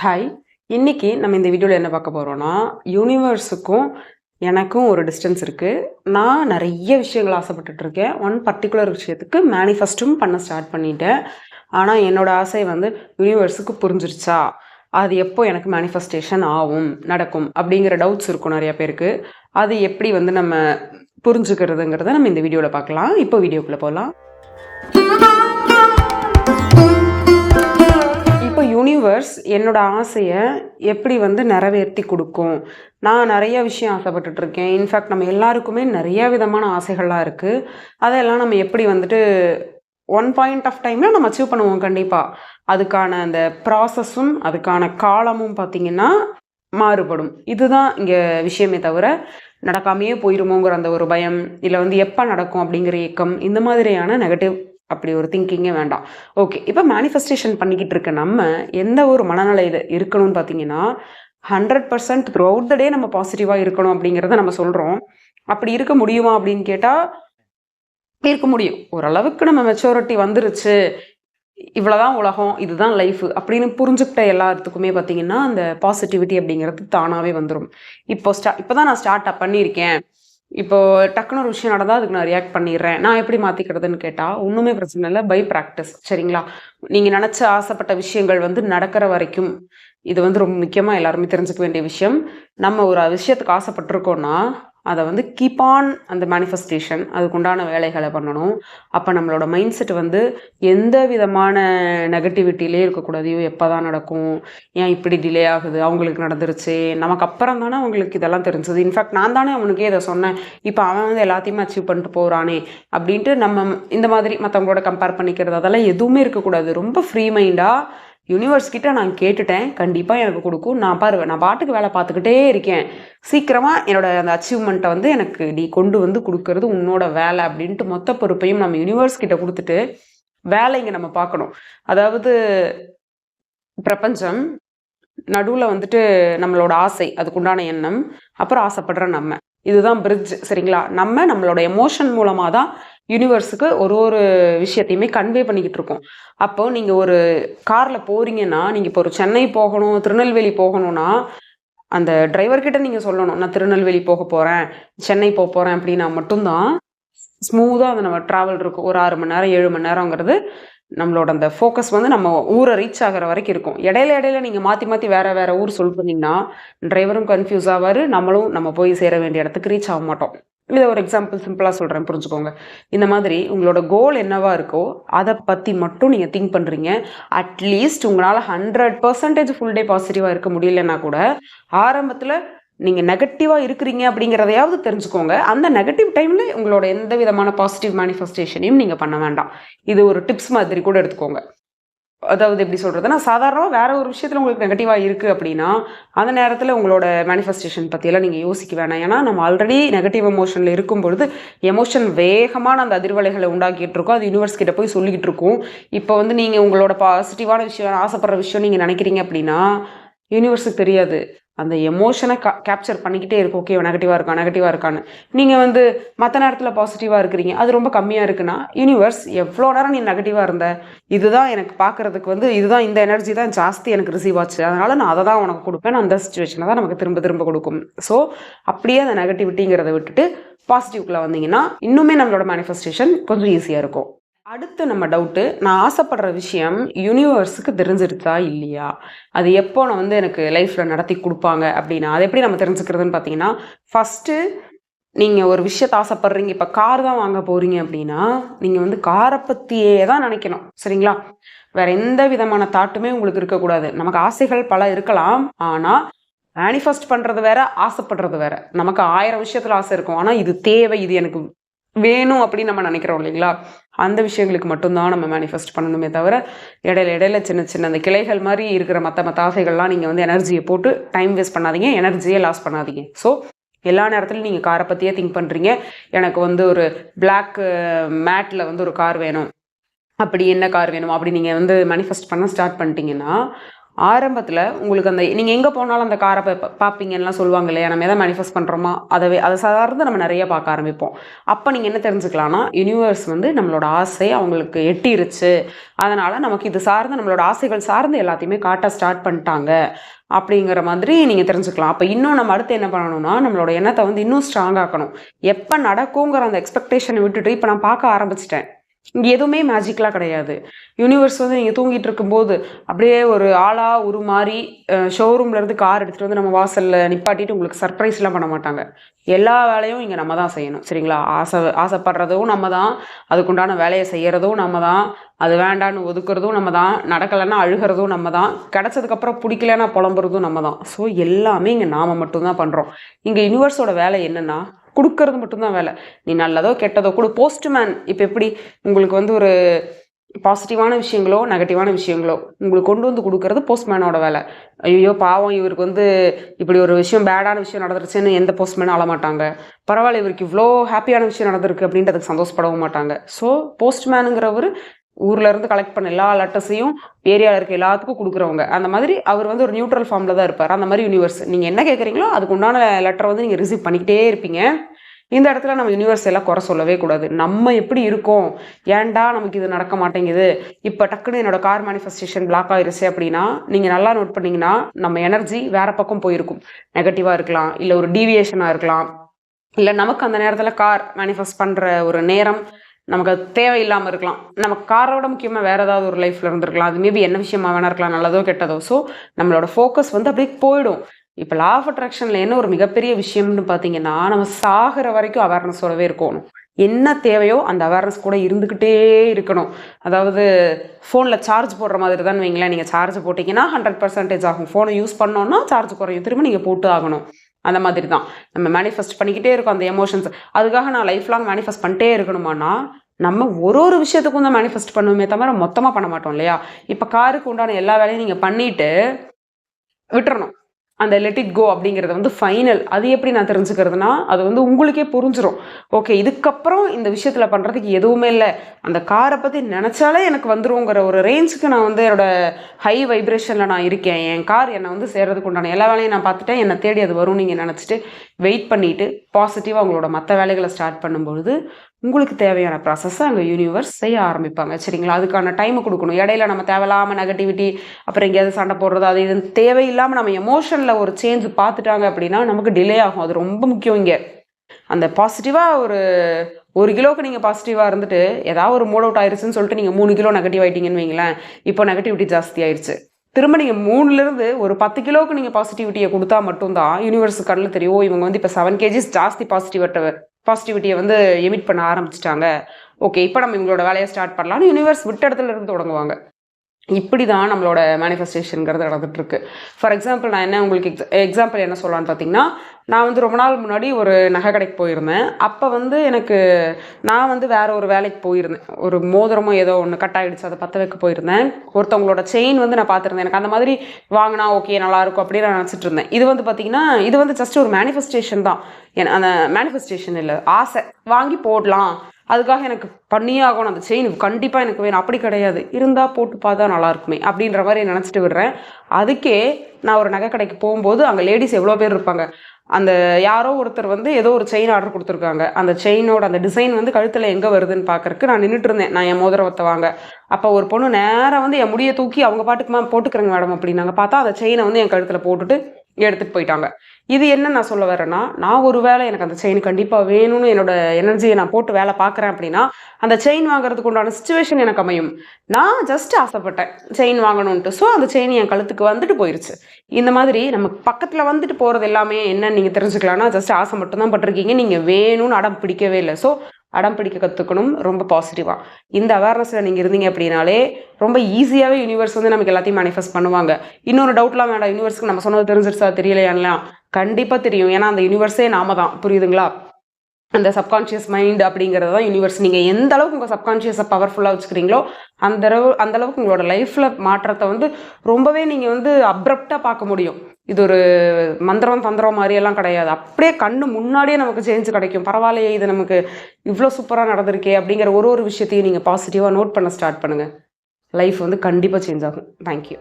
Hi இன்றைக்கி நம்ம இந்த வீடியோவில் என்ன பார்க்க போகிறோன்னா யூனிவர்ஸுக்கும் எனக்கும் ஒரு டிஸ்டன்ஸ் இருக்குது நான் நிறைய விஷயங்கள் ஆசைப்பட்டுட்ருக்கேன் ஒன் பர்டிகுலர் விஷயத்துக்கு மேனிஃபெஸ்டும் பண்ண ஸ்டார்ட் பண்ணிட்டேன். ஆனால் என்னோடய ஆசை வந்து யூனிவர்ஸுக்கு புரிஞ்சிருச்சா? அது எப்போ எனக்கு மேனிஃபெஸ்டேஷன் ஆகும் நடக்கும் அப்படிங்கிற டவுட்ஸ் இருக்கும் நிறையா பேருக்கு. அது எப்படி வந்து நம்ம புரிஞ்சுக்கிறதுங்கிறத நம்ம இந்த வீடியோவில் பார்க்கலாம். இப்போ வீடியோக்குள்ளே போகலாம் இப்போ யூனிவர்ஸ் என்னோட ஆசையை எப்படி வந்து நிறைவேற்றி கொடுக்கும்? நான் நிறைய விஷயம் ஆசைப்பட்டுட்டு இருக்கேன் இன்ஃபேக்ட் நம்ம எல்லாருக்குமே நிறைய விதமான ஆசைகள்லாம் இருக்குது அதெல்லாம் நம்ம எப்படி வந்துட்டு ஒன் பாயிண்ட் ஆஃப் டைமில் நம்ம அச்சீவ் பண்ணுவோம் கண்டிப்பாக அதுக்கான அந்த ப்ராசஸும் அதுக்கான காலமும் பார்த்திங்கன்னா மாறுபடும். இதுதான் இங்கே விஷயமே தவிர நடக்காமையே போயிருமோங்கிற அந்த ஒரு பயம் இல்லை வந்து எப்போ நடக்கும் அப்படிங்கிற ஏக்கம் இந்த மாதிரியான நெகட்டிவ் அப்படி ஒரு திங்கிங்கே வேண்டாம். ஓகே இப்போ மேனிஃபெஸ்டேஷன் பண்ணிக்கிட்டு இருக்க நம்ம எந்த ஒரு மனநிலையில் இருக்கணும்னு பார்த்தீங்கன்னா hundred percent throughout the day நம்ம பாசிட்டிவாக இருக்கணும் அப்படிங்கிறத நம்ம சொல்கிறோம் அப்படி இருக்க முடியுமா அப்படின்னு கேட்டால் இருக்க முடியும். ஓரளவுக்கு நம்ம மெச்சூரிட்டி வந்துருச்சு. இவ்வளோதான் உலகம் இதுதான் லைஃப் அப்படின்னு புரிஞ்சுக்கிட்ட எல்லாத்துக்குமே பார்த்தீங்கன்னா அந்த பாசிட்டிவிட்டி அப்படிங்கிறது தானாகவே வந்துடும் இப்போ ஸ்டா இப்போ தான் நான் ஸ்டார்ட் அப் பண்ணியிருக்கேன். இப்போ டக்குனு ஒரு விஷயம் நடந்தால் அதுக்கு நான் ரியாக்ட் பண்ணிடுறேன். நான் எப்படி மாற்றிக்கிறதுன்னு கேட்டால் ஒன்றுமே பிரச்சனை இல்லை பை ப்ராக்டிஸ் சரிங்களா? நீங்கள் நினச்ச ஆசைப்பட்ட விஷயங்கள் வந்து நடக்கிற வரைக்கும் இது வந்து ரொம்ப முக்கியமாக எல்லாருமே தெரிஞ்சுக்க வேண்டிய விஷயம். நம்ம ஒரு விஷயத்துக்கு ஆசைப்பட்டிருக்கோன்னா அதை வந்து கீப் ஆன் அந்த மேனிஃபெஸ்டேஷன் அதுக்குண்டான வேலைகளை பண்ணணும். அப்போ நம்மளோட மைண்ட் செட் வந்து எந்த விதமான நெகட்டிவிட்டிலே இருக்கக்கூடாதையோ எப்போ தான் நடக்கும்? ஏன் இப்படி டிலே ஆகுது? அவங்களுக்கு நடந்துருச்சு. நமக்கு அப்புறம் தானே அவங்களுக்கு இதெல்லாம் தெரிஞ்சது. இன்ஃபேக்ட் நான் தானே அவனுக்கே இதை சொன்னேன். இப்போ அவன் வந்து எல்லாத்தையுமே அச்சீவ் பண்ணிட்டு போகிறானே அப்படின்ட்டு நம்ம இந்த மாதிரி மற்றவங்களோட கம்பேர் பண்ணிக்கிறது அதெல்லாம் எதுவுமே இருக்கக்கூடாது. ரொம்ப ஃப்ரீ மைண்டாக யூனிவர்ஸ் கிட்ட நான் கேட்டுட்டேன். கண்டிப்பாக எனக்கு கொடுக்கும். நான் பாரு நான் பாட்டுக்கு வேலை பார்த்துக்கிட்டே இருக்கேன். சீக்கிரமாக என்னோட அந்த அச்சீவ்மெண்ட்டை வந்து எனக்கு நீ கொண்டு வந்து கொடுக்கறது உன்னோட வேலை அப்படின்ட்டு மொத்த பொறுப்பையும் நம்ம யூனிவர்ஸ் கிட்ட கொடுத்துட்டு வேலைங்க நம்ம பார்க்கணும். அதாவது பிரபஞ்சம் நடுவில் வந்துட்டு நம்மளோட ஆசை அதுக்குண்டான எண்ணம் அப்புறம் ஆசைப்படுற நம்ம. இதுதான் பிரிட்ஜ் சரிங்களா? நம்ம நம்மளோட எமோஷன் மூலமாக தான் யூனிவர்ஸுக்கு ஒரு ஒரு விஷயத்தையுமே கன்வே பண்ணிக்கிட்டு இருக்கோம் அப்போது நீங்கள் ஒரு காரில் போகிறீங்கன்னா நீங்கள் இப்போ ஒரு சென்னை போகணும் திருநெல்வேலி போகணும்னா அந்த டிரைவர்கிட்ட நீங்கள் சொல்லணும் நான் திருநெல்வேலி போக போகிறேன் சென்னை போக போகிறேன் அப்படின்னா மட்டும்தான் ஸ்மூத்தாக அந்த நம்ம ட்ராவல் இருக்கும். ஒரு ஆறு மணி நேரம் ஏழு மணி நேரங்கிறது நம்மளோட அந்த ஃபோக்கஸ் வந்து நம்ம ஊரை ரீச் ஆகிற வரைக்கும் இருக்கும். இடையில இடையில நீங்கள் மாற்றி மாற்றி வேறு வேறு ஊர் சொல்லிட்டு டிரைவரும் கன்ஃபியூஸ் ஆவார். நம்மளும் நம்ம போய் சேர வேண்டிய இடத்துக்கு ரீச் ஆக மாட்டோம். இதை ஒரு எக்ஸாம்பிள் சிம்பிளாக சொல்கிறேன் புரிஞ்சுக்கோங்க. இந்த மாதிரி உங்களோட கோல் என்னவா இருக்கோ அதை பற்றி மட்டும் நீங்கள் திங்க் பண்ணுறீங்க அட்லீஸ்ட் உங்களால் ஹண்ட்ரட் பர்சன்டேஜ் ஃபுல் டே பாசிட்டிவாக இருக்க முடியலன்னா கூட ஆரம்பத்தில் நீங்கள் நெகட்டிவாக இருக்கிறீங்க அப்படிங்கிறதையாவது தெரிஞ்சுக்கோங்க. அந்த நெகட்டிவ் டைமில் உங்களோட எந்த விதமான பாசிட்டிவ் மேனிஃபெஸ்டேஷனையும் நீங்கள் பண்ண வேண்டாம். இது ஒரு டிப்ஸ் மாதிரி கூட எடுத்துக்கோங்க. அதாவது எப்படி சொல்கிறதுனா சாதாரணமாக வேற ஒரு விஷயத்தில் உங்களுக்கு நெகட்டிவாக இருக்குது அப்படின்னா அந்த நேரத்தில் உங்களோட மேனிஃபெஸ்டேஷன் பற்றியெல்லாம் நீங்கள் யோசிக்க வேணாம். ஏன்னா நம்ம ஆல்ரெடி நெகட்டிவ் எமோஷனில் இருக்கும் பொழுது எமோஷன் வேகமான அந்த அதிர்வலைகளை உண்டாக்கிட்டு இருக்கோம். அது யூனிவர்ஸ் கிட்ட போய் சொல்லிக்கிட்டு இருக்கோம். இப்போ வந்து நீங்கள் உங்களோட பாசிட்டிவான விஷயம் ஆசைப்படுற விஷயம் நீங்கள் நினைக்கிறீங்க அப்படின்னா யூனிவர்ஸுக்கு தெரியாது. அந்த எமோஷனை கா கேப்சர் பண்ணிக்கிட்டே இருக்கும் ஓகே நெகட்டிவாக இருக்கா நெகட்டிவாக இருக்கான்னு. நீங்கள் வந்து மற்ற நேரத்தில் பாசிட்டிவாக இருக்கிறீங்க. அது ரொம்ப கம்மியாக இருக்குன்னா யூனிவர்ஸ் எவ்வளோ நேரம் நீ நெகட்டிவாக இருந்த இதுதான் எனக்கு பார்க்குறதுக்கு வந்து இதுதான் இந்த எனர்ஜி தான் ஜாஸ்தி எனக்கு ரிசீவ் ஆச்சு. அதனால் நான் அதை தான் உனக்கு கொடுப்பேன். அந்த சுச்சுவேஷனை தான் நமக்கு திரும்ப திரும்ப கொடுக்கும். ஸோ அப்படியே அந்த நெகட்டிவிட்டிங்கிறத விட்டுட்டு பாசிட்டிவ்குள்ளே வந்தீங்கன்னா இன்னுமே நம்மளோட மேனிஃபெஸ்டேஷன் கொஞ்சம் ஈஸியாக இருக்கும். அடுத்து நம்ம டவுட்டு நான் ஆசைப்படுற விஷயம் யூனிவர்ஸுக்கு தெரிஞ்சிருச்சா இல்லையா? அது எப்போ நான் வந்து எனக்கு லைஃப்பில் நடத்தி கொடுப்பாங்க அப்படின்னா அது எப்படி நம்ம தெரிஞ்சுக்கிறதுன்னு பார்த்தீங்கன்னா ஃபஸ்ட்டு நீங்கள் ஒரு விஷயத்த ஆசைப்படுறீங்க இப்போ கார் தான் வாங்க போகிறீங்க அப்படின்னா நீங்கள் வந்து காரை பற்றியே தான் நினைக்கணும் சரிங்களா? வேற எந்த விதமான தாட்டுமே உங்களுக்கு இருக்கக்கூடாது. நமக்கு ஆசைகள் பல இருக்கலாம் ஆனால் மேனிஃபெஸ்ட் பண்ணுறது வேற ஆசைப்படுறது வேற. நமக்கு ஆயிரம் விஷயத்தில் ஆசை இருக்கும் ஆனால் இது தேவை இது எனக்கு வேணும் அப்படின்னு நம்ம நினைக்கிறோம் இல்லைங்களா? அந்த விஷயங்களுக்கு மட்டும்தான் நம்ம மேனிஃபெஸ்ட் பண்ணணுமே தவிர இடையில இடையில சின்ன சின்ன அந்த கிளைகள் மாதிரி இருக்கிற மற்ற மற்ற ஆசைகள்லாம் நீங்கள் வந்து எனர்ஜியை போட்டு டைம் வேஸ்ட் பண்ணாதீங்க எனர்ஜியே லாஸ் பண்ணாதீங்க. ஸோ எல்லா நேரத்துலையும் நீங்கள் காரை பற்றியே திங்க் பண்ணுறீங்க எனக்கு வந்து ஒரு பிளாக் மேட்டில் வந்து ஒரு கார் வேணும். அப்படி என்ன கார் வேணும்? அப்படி நீங்கள் வந்து மேனிஃபெஸ்ட் பண்ண ஸ்டார்ட் பண்ணிட்டீங்கன்னா ஆரம்பத்தில் உங்களுக்கு அந்த நீங்கள் எங்கே போனாலும் அந்த காரை பா பார்ப்பீங்கலாம் சொல்லுவாங்க இல்லையா? நம்ம எதை மேனிஃபெஸ்ட் பண்ணுறோமோ அதை அதை சார்ந்து நம்ம நிறைய பார்க்க ஆரம்பிப்போம். அப்போ நீங்கள் என்ன தெரிஞ்சுக்கலாம்னா யூனிவர்ஸ் வந்து நம்மளோட ஆசை அவங்களுக்கு எட்டிருச்சு. அதனால் நமக்கு இது சார்ந்து நம்மளோட ஆசைகள் சார்ந்து எல்லாத்தையுமே காட்ட ஸ்டார்ட் பண்ணிட்டாங்க. அப்படிங்கிற மாதிரி நீங்கள் தெரிஞ்சுக்கலாம். அப்போ இன்னும் நம்ம அடுத்து என்ன பண்ணணும்னா நம்மளோட எண்ணத்தை வந்து இன்னும் ஸ்ட்ராங் ஆக்கணும். எப்போ நடக்குங்கிற அந்த எக்ஸ்பெக்டேஷனை விட்டுட்டு இப்போ நான் பார்க்க ஆரம்பிச்சிட்டேன். இங்கே எதுவுமே மேஜிக்கலாக கிடையாது. யூனிவர்ஸ் வந்து நீங்கள் தூங்கிட்டு இருக்கும்போது அப்படியே ஒரு ஆளாக ஒரு மாதிரி ஷோரூம்லேருந்து கார் எடுத்துகிட்டு வந்து நம்ம வாசலில் நிப்பாட்டிட்டு உங்களுக்கு சர்ப்ரைஸ்லாம் பண்ண மாட்டாங்க. எல்லா வேலையும் இங்கே நம்ம தான் செய்யணும் சரிங்களா? ஆசை ஆசைப்படுறதும் நம்ம தான் அதுக்குண்டான வேலையை செய்கிறதும் நம்ம தான் அது வேண்டான்னு ஒதுக்குறதும் நம்ம தான் நடக்கலைன்னா அழுகிறதும் நம்ம தான் கிடச்சதுக்கப்புறம் பிடிக்கலன்னா புலம்புறதும் நம்ம தான். ஸோ எல்லாமே இங்கே நாம் மட்டும்தான் பண்ணுறோம் இங்கே யூனிவர்ஸோட வேலை என்னென்னா கொடுக்கறது மட்டும்தான் வேலை. நீ நல்லதோ கெட்டதோ கொடு. போஸ்ட்மேன் இப்போ எப்படி உங்களுக்கு வந்து ஒரு பாசிட்டிவான விஷயங்களோ நெகட்டிவான விஷயங்களோ உங்களுக்கு கொண்டு வந்து கொடுக்கறது போஸ்ட்மேனோட வேலை. ஐயோ பாவம் இவருக்கு வந்து இப்படி ஒரு விஷயம் பேடான விஷயம் நடந்துருச்சுன்னு எந்த போஸ்ட்மேனும் அழமாட்டாங்க பரவாயில்ல இவருக்கு இவ்வளோ ஹாப்பியான விஷயம் நடந்திருக்கு அப்படின்றதுக்கு சந்தோஷப்படவும் மாட்டாங்க. ஸோ போஸ்ட்மேனுங்கிறவர் ஊரில் இருந்து கலெக்ட் பண்ண எல்லா லெட்டர்ஸையும் ஏரியாவில் இருக்க எல்லாத்துக்கும் கொடுக்குறவங்க. அந்த மாதிரி அவர் வந்து ஒரு நியூட்ரல் ஃபார்மில் தான் இருப்பார். அந்த மாதிரி யூனிவர்ஸ் நீங்கள் என்ன கேட்குறீங்களோ அதுக்கு உண்டான லெட்டரை வந்து நீங்கள் ரிசீவ் பண்ணிக்கிட்டே இருப்பீங்க. இந்த இடத்துல நம்ம யூனிவர்ஸ் எல்லாம் குறை சொல்லவே கூடாது. நம்ம எப்படி இருக்கோம்? ஏன்டா நமக்கு இது நடக்க மாட்டேங்குது? இப்போ டக்குன்னு என்னோட கார் மேனிஃபெஸ்டேஷன் பிளாக் ஆயிருச்சு அப்படின்னா நீங்கள் நல்லா நோட் பண்ணிங்கன்னா நம்ம எனர்ஜி வேற பக்கம் போயிருக்கும். நெகட்டிவாக இருக்கலாம். இல்லை ஒரு டீவியேஷனாக இருக்கலாம். இல்லை நமக்கு அந்த நேரத்தில் கார் மேனிஃபெஸ்ட் பண்ணுற ஒரு நேரம் நமக்கு அது தேவையில்லாமல் இருக்கலாம். நம்ம காரோட முக்கியமாக வேறு ஏதாவது ஒரு லைஃப்பில் இருந்திருக்கலாம். அது மேபி என்ன விஷயமா வேணா இருக்கலாம் நல்லதோ கெட்டதோ. ஸோ நம்மளோட ஃபோக்கஸ் வந்து அப்படியே போயிடும். இப்போ லா ஆஃப் அட்ராக்ஷனில் என்ன ஒரு மிகப்பெரிய விஷயம்னு பார்த்தீங்கன்னா நம்ம சாகிற வரைக்கும் அவேர்னஸோடவே இருக்கணும். என்ன தேவையோ அந்த அவேர்னஸ் கூட இருந்துக்கிட்டே இருக்கணும். அதாவது ஃபோனில் சார்ஜ் போடுற மாதிரி தான் வைங்களேன். நீங்கள் சார்ஜ் போட்டிங்கன்னா ஹண்ட்ரட் பர்சன்டேஜ் ஆகும். ஃபோனை யூஸ் பண்ணோன்னா சார்ஜ் குறையும். திரும்ப நீங்கள் போட்டு ஆகணும். அந்த மாதிரி தான் நம்ம மேனிஃபெஸ்ட் பண்ணிக்கிட்டே இருக்கோம் அந்த எமோஷன்ஸ் அதுக்காக நான் லைஃப் லாங் மேனிஃபெஸ்ட் பண்ணிட்டே இருக்கணுமானா நம்ம ஒரு ஒரு விஷயத்துக்கும் தான் மேனிஃபெஸ்ட் பண்ணுவோமே தவிர மொத்தமாக பண்ண மாட்டோம் இல்லையா? இப்போ காருக்கு உண்டான எல்லா வேலையும் நீங்கள் பண்ணிட்டு விட்டுறணும். அந்த லெட் இட் கோ அப்படிங்கிறத வந்து ஃபைனல் அது எப்படி நான் தெரிஞ்சுக்கிறதுனா அது வந்து உங்களுக்கே புரிஞ்சிடும் ஓகே இதுக்கப்புறம் இந்த விஷயத்தில் பண்ணுறதுக்கு எதுவுமே இல்லை. அந்த காரை பற்றி நினச்சாலே எனக்கு வந்துருங்கிற ஒரு ரேஞ்சுக்கு நான் வந்து என்னோட ஹை வைப்ரேஷனில் நான் இருக்கேன். என் கார் என்னை வந்து சேர்றதுக்கு உண்டான எல்லா வேலையும் நான் பார்த்துட்டேன். என்னை தேடி அது வரும் நீங்கள் நினச்சிட்டு வெயிட் பண்ணிவிட்டு பாசிட்டிவாக உங்களோட மற்ற வேலைகளை ஸ்டார்ட் பண்ணும்பொழுது உங்களுக்கு தேவையான ப்ராசஸை அங்கே யூனிவர்ஸ் செய்ய ஆரம்பிப்பாங்க. சரிங்களா? அதுக்கான டைம் கொடுக்கணும். இடையில நம்ம தேவையில்லாமல் நெகட்டிவிட்டி அப்புறம் எங்கேயாவது சண்டை போடுறது அது இது தேவையில்லாமல் நம்ம எமோஷனில் ஒரு சேஞ்ச் பார்த்துட்டாங்க அப்படின்னா நமக்கு டிலே ஆகும். அது ரொம்ப முக்கியம் இங்கே. அந்த பாசிட்டிவாக ஒரு ஒரு கிலோவுக்கு நீங்கள் பாசிட்டிவாக இருந்துட்டு ஏதாவது ஒரு மூட் அவுட் ஆயிருச்சுன்னு சொல்லிட்டு நீங்கள் மூணு கிலோ நெகட்டிவ் ஆகிட்டீங்கன்னு வைங்களேன். இப்போ நெகட்டிவிட்டி ஜாஸ்தி ஆயிடுச்சு திரும்ப நீங்கள் மூணுலேருந்து ஒரு பத்து கிலோவுக்கு நீங்கள் பாசிட்டிவிட்டியை கொடுத்தா மட்டும்தான் யூனிவர்ஸ் கண்ணில் தெரியும். இவங்க வந்து இப்போ செவன் கேஜிஸ் ஜாஸ்தி பாசிட்டிவ் பாசிட்டிவிட்டியை வந்து எமிட் பண்ண ஆரம்பிச்சிட்டாங்க. ஓகே இப்போ நம்ம இவங்களோட வேலையை ஸ்டார்ட் பண்ணலாம்னு யூனிவர்ஸ் விட்ட இடத்துல இருந்து தொடங்குவாங்க. இப்படி தான் நம்மளோட மேனிஃபெஸ்டேஷனுங்கிறது நடந்துட்டு இருக்கு ஃபார் எக்ஸாம்பிள் நான் என்ன உங்களுக்கு எக்ஸ் எக்ஸாம்பிள் என்ன சொல்லலான்னு பார்த்தீங்கன்னா நான் வந்து ரொம்ப நாள் முன்னாடி ஒரு நகை கடைக்கு போயிருந்தேன். அப்போ வந்து எனக்கு நான் வந்து வேற ஒரு வேலைக்கு போயிருந்தேன். ஒரு மோதிரமோ ஏதோ ஒன்று கட் ஆகிடுச்சு அதை பற்ற வைக்க போயிருந்தேன். ஒருத்தவங்களோட செயின் வந்து நான் பார்த்துருந்தேன். எனக்கு அந்த மாதிரி வாங்கினா ஓகே நல்லாயிருக்கும் அப்படின்னு நான் நினச்சிட்டு இருந்தேன். இது வந்து பார்த்தீங்கன்னா இது வந்து ஜஸ்ட் ஒரு மேனிஃபெஸ்டேஷன் தான். என் அந்த மேனிஃபெஸ்டேஷன் இல்லை ஆசை. வாங்கி போடலாம். அதுக்காக எனக்கு பண்ணியே ஆகணும் அந்த செயின் கண்டிப்பாக எனக்கு வேணும். அப்படி கிடையாது. இருந்தால் போட்டு பார்த்தா நல்லா இருக்குமே அப்படின்ற மாதிரி நினச்சிட்டு விடுறேன். அதுக்கே நான் ஒரு நகை கடைக்கு போகும்போது அங்கே லேடிஸ் எவ்வளோ பேர் இருப்பாங்க? அந்த யாரோ ஒருத்தர் வந்து ஏதோ ஒரு செயின் ஆர்டர் கொடுத்துருக்காங்க. அந்த செயினோட அந்த டிசைன் வந்து கழுத்தில் எங்கே வருதுன்னு பார்க்கறக்கு நான் நின்றுட்டு இருந்தேன். நான் என் மோதிரத்தை வாங்க. அப்போ ஒரு பொண்ணு நேராக வந்து என் முடியை தூக்கி அவங்க பாட்டுக்கு மேம் போட்டுக்கிறேங்க மேடம் அப்படின்னாங்க. பார்த்தா அந்த செயினை வந்து என் கழுத்தில் போட்டுட்டு எடுத்துகிட்டு போயிட்டாங்க. இது என்ன நான் சொல்ல வரேன்னா நான் ஒரு வேளை எனக்கு அந்த செயின் கண்டிப்பாக வேணும்னு என்னோட எனர்ஜியை நான் போட்டு வேலை பார்க்குறேன் அப்படின்னா அந்த செயின் வாங்குறதுக்கு உண்டான சுச்சுவேஷன் எனக்கு அமையும். நான் ஜஸ்ட் ஆசைப்பட்டேன் செயின் வாங்கணுன்ட்டு ஸோ அந்த செயின் என் கழுத்துக்கு வந்துட்டு போயிருச்சு. இந்த மாதிரி நம்ம பக்கத்தில் வந்துட்டு போகிறது எல்லாமே என்னன்னு நீங்கள் தெரிஞ்சுக்கலாம்னா ஜஸ்ட் ஆசை மட்டும்தான் பட்டிருக்கீங்க. நீங்கள் வேணும்னு அடம் பிடிக்கவே இல்லை. ஸோ அடம் பிடிக்க கற்றுக்கணும் ரொம்ப பாசிட்டிவாக இந்த அவேர்னஸில் நீங்கள் இருந்தீங்க அப்படின்னாலே ரொம்ப ஈஸியாகவே யூனிவர்ஸ் வந்து நமக்கு எல்லாத்தையும் மேனிஃபெஸ்ட் பண்ணுவாங்க. இன்னொரு டவுட்லாம் வேண்டாம் யூனிவர்ஸ்க்கு நம்ம சொன்னது தெரிஞ்சிருச்சா தெரியலையான்லாம் கண்டிப்பாக தெரியும். ஏன்னா அந்த யூனிவர்ஸே நாம தான் புரியுதுங்களா? அந்த சப்கான்ஷியஸ் மைண்ட் அப்படிங்கிறது தான் யூனிவர்ஸ் நீங்கள் எந்த அளவுக்கு உங்கள் சப்கான்ஷியஸை பவர்ஃபுல்லாக வச்சுக்கிறீங்களோ அந்த அளவு அந்த அளவுக்கு உங்களோட லைஃப்பில் மாற்றத்தை வந்து ரொம்பவே நீங்கள் வந்து அப்ரப்டாக பார்க்க முடியும். இது ஒரு மந்திரம் தந்திரம் மாதிரியெல்லாம் கிடையாது. அப்படியே கண்ணு முன்னாடியே நமக்கு சேஞ்ச் கிடைக்கும். பரவாயில்லையே இது நமக்கு இவ்வளோ சூப்பராக நடந்திருக்கே அப்படிங்கிற ஒரு ஒரு விஷயத்தையும் நீங்கள் பாசிட்டிவாக நோட் பண்ண ஸ்டார்ட் பண்ணுங்கள் லைஃப் வந்து கண்டிப்பாக சேஞ்ச் ஆகும். தேங்க்யூ